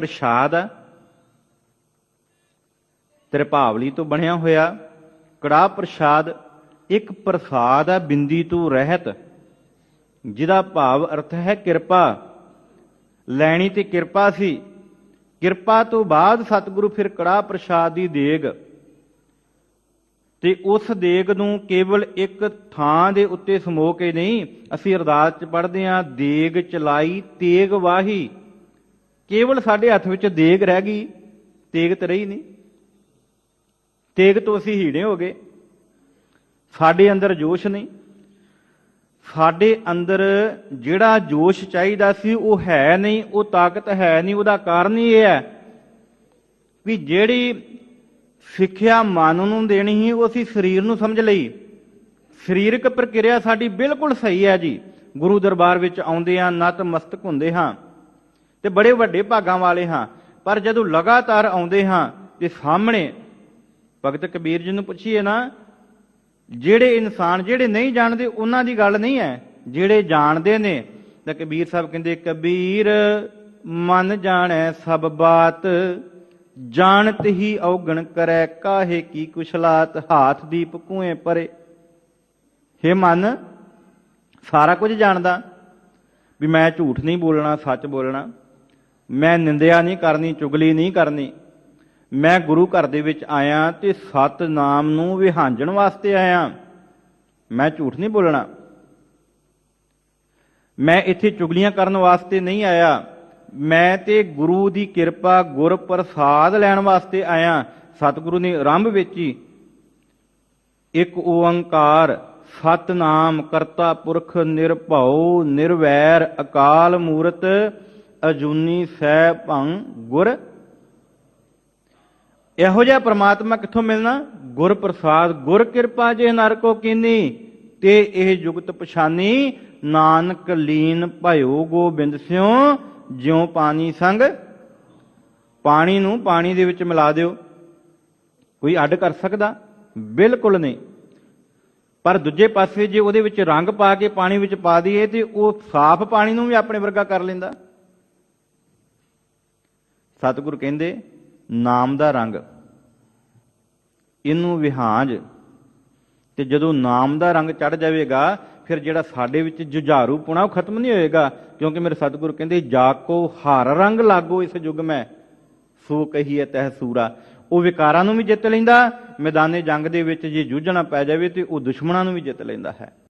ਪ੍ਰਸ਼ਾਦ ਆ ਤ੍ਰਿਭਾਵਲੀ ਤੋਂ ਬਣਿਆ ਹੋਇਆ। ਕੜਾ ਪ੍ਰਸ਼ਾਦ ਇੱਕ ਪ੍ਰਸਾਦ ਹੈ, ਬਿੰਦੀ ਤੋਂ ਰਹਿਤ। ਜਿਹਦਾ ਭਾਵ ਅਰਥ ਹੈ ਕਿਰਪਾ। ਲੈਣੀ ਤੇ ਕਿਰਪਾ ਸੀ। ਕਿਰਪਾ ਤੋਂ ਬਾਅਦ ਸਤਿਗੁਰੂ ਫਿਰ ਕੜਾ ਪ੍ਰਸ਼ਾਦ ਦੀ ਦੇਗ। ਤੇ ਉਸ ਦੇਗ ਨੂੰ ਕੇਵਲ ਇੱਕ ਥਾਂ ਦੇ ਉੱਤੇ ਸਮੋ ਕੇ ਨਹੀਂ, ਅਸੀਂ ਅਰਦਾਸ ਚ ਪੜ੍ਹਦੇ ਹਾਂ, ਦੇਗ ਚਲਾਈ ਤੇਗ ਵਾਹੀ। ਕੇਵਲ ਸਾਡੇ ਹੱਥ ਵਿੱਚ ਦੇਗ ਰਹਿ ਗਈ, ਤੇਗ ਤੇ ਰਹੀ ਨਹੀਂ। ਤੇਗ ਤੋਂ ਅਸੀਂ ਹੀੜੇ ਹੋ ਗਏ। ਸਾਡੇ ਅੰਦਰ ਜੋਸ਼ ਨਹੀਂ। ਸਾਡੇ ਅੰਦਰ ਜਿਹੜਾ ਜੋਸ਼ ਚਾਹੀਦਾ ਸੀ ਉਹ ਹੈ ਨਹੀਂ, ਉਹ ਤਾਕਤ ਹੈ ਨਹੀਂ, ਉਹਦਾ ਕਾਰਨ ਹੀ ਇਹ ਹੈ ਵੀ ਜਿਹੜੀ ਸਿੱਖਿਆ ਮਨ ਨੂੰ ਦੇਣੀ ਸੀ, ਉਹ ਅਸੀਂ ਸਰੀਰ ਨੂੰ ਸਮਝ ਲਈ। ਸਰੀਰਕ ਪ੍ਰਕਿਰਿਆ ਸਾਡੀ ਬਿਲਕੁਲ ਸਹੀ ਹੈ ਜੀ। ਗੁਰੂ ਦਰਬਾਰ ਵਿੱਚ ਆਉਂਦੇ ਆ ਨਤਮਸਤਕ ਹੁੰਦੇ ਹਾਂ। ਤੇ ਬੜੇ ਵੱਡੇ ਭਾਗਾਂ ਵਾਲੇ ਹਾਂ। ਪਰ ਜਦੋਂ ਲਗਾਤਾਰ ਆਉਂਦੇ ਹਾਂ ਤੇ ਸਾਹਮਣੇ ਭਗਤ ਕਬੀਰ ਜੀ ਨੂੰ ਪੁੱਛੀਏ ਨਾ, ਜਿਹੜੇ ਇਨਸਾਨ ਜਿਹੜੇ ਨਹੀਂ ਜਾਣਦੇ, ਉਹਨਾਂ ਦੀ ਗੱਲ ਨਹੀਂ ਹੈ। ਜਿਹੜੇ ਜਾਣਦੇ ਨੇ, ਤਾਂ ਕਬੀਰ ਸਾਹਿਬ ਕਹਿੰਦੇ, ਕਬੀਰ, ਮਨ ਜਾਣੈ ਸਭ ਬਾਤ, ਜਾਣਤ ਹੀ ਔਗਣ ਕਰੈ ਕਾਹੇ ਕੀ ਕੁਸ਼ਲਾਤ, ਹਾਥ ਦੀਪ ਕੂਏ ਪਰੇ। ਹੇ ਮਨ, ਸਾਰਾ ਕੁਝ ਜਾਣਦਾ। ਵੀ ਮੈਂ ਝੂਠ ਨਹੀਂ ਬੋਲਣਾ, ਸੱਚ ਬੋਲਣਾ। ਮੈਂ ਨਿੰਦਿਆ ਨਹੀਂ ਕਰਨੀ, ਚੁਗਲੀ ਨਹੀਂ ਕਰਨੀ। ਮੈਂ ਗੁਰੂ ਘਰ ਦੇ ਵਿੱਚ ਆਇਆ ਤੇ ਸਤ ਨਾਮ ਨੂੰ ਵਿਹਾਂਜਣ ਵਾਸਤੇ ਆਇਆ। ਮੈਂ ਝੂਠ ਨਹੀਂ ਬੋਲਣਾ। ਮੈਂ ਇੱਥੇ ਚੁਗਲੀਆਂ ਕਰਨ ਵਾਸਤੇ ਨਹੀਂ ਆਇਆ। ਮੈਂ ਤੇ ਗੁਰੂ ਦੀ ਕਿਰਪਾ ਗੁਰ ਪ੍ਰਸਾਦ ਲੈਣ ਵਾਸਤੇ ਆਇਆ। ਸਤਿਗੁਰੂ ਨੇ ਆਰੰਭ ਵਿੱਚ। ਹੀ ਇੱਕ ਓੰਕਾਰ, ਸਤਨਾਮ ਕਰਤਾ ਪੁਰਖ ਨਿਰਭਉ, ਨਿਰਵੈਰ, ਅਕਾਲ ਮੂਰਤ ਅਜੂਨੀ ਸਹਿ ਭੰ ਗੁਰ। ਇਹੋ ਜਿਹਾ ਪ੍ਰਮਾਤਮਾ ਕਿੱਥੋਂ ਮਿਲਣਾ? ਗੁਰ ਪ੍ਰਸਾਦ ਗੁਰ ਕਿਰਪਾ ਜੇ ਨਰ ਕੋ ਕੀਨੀ, ਤੇ ਇਹ ਜੁਗਤ ਪਛਾਨੀ। ਨਾਨਕ ਲੀਨ ਭਇਓ ਗੋਬਿੰਦ ਸਿਉ, ਜਿਉ ਪਾਣੀ ਸੰਗ। ਪਾਣੀ ਨੂੰ ਪਾਣੀ ਦੇ ਵਿੱਚ ਮਿਲਾ ਦਿਓ। ਕੋਈ ਅੱਡ ਕਰ ਸਕਦਾ? ਬਿਲਕੁਲ ਨਹੀਂ। ਪਰ ਦੂਜੇ ਪਾਸੇ ਜੇ ਉਹਦੇ ਵਿੱਚ ਰੰਗ ਪਾ ਕੇ ਪਾਣੀ ਵਿੱਚ ਪਾ ਦਈਏ, ਤੇ ਉਹ ਸਾਫ਼ ਪਾਣੀ ਨੂੰ ਵੀ ਆਪਣੇ ਵਰਗਾ ਕਰ ਲੈਂਦਾ। ਸਤਿਗੁਰ ਕਹਿੰਦੇ, ਨਾਮ ਦਾ ਰੰਗ। ਇਹਨੂੰ ਵਿਹਾਂਜ। ਤੇ ਜਦੋਂ ਨਾਮ ਦਾ ਰੰਗ ਚੜ ਜਾਵੇਗਾ, ਫਿਰ ਜਿਹੜਾ ਸਾਡੇ ਵਿੱਚ ਜੁਝਾਰੂ ਪੁਣਾ, ਉਹ ਖਤਮ ਨਹੀਂ ਹੋਏਗਾ। ਕਿਉਂਕਿ ਮੇਰੇ ਸਤਿਗੁਰੂ ਕਹਿੰਦੇ, ਜਾ ਕੋ ਹਰ ਰੰਗ ਲਾਗੋ ਇਸ ਯੁੱਗ ਮੈਂ, ਸੋ ਕਹੀਏ ਤਹ ਸੂਰਾ। ਉਹ ਵਿਕਾਰਾਂ ਨੂੰ ਵੀ ਜਿੱਤ ਲੈਂਦਾ, ਮੈਦਾਨੇ ਜੰਗ ਦੇ ਵਿੱਚ ਜੇ ਜੂਝਣਾ ਪੈ ਜਾਵੇ ਤੇ ਉਹ ਦੁਸ਼ਮਣਾਂ ਨੂੰ ਵੀ ਜਿੱਤ ਲੈਂਦਾ ਹੈ।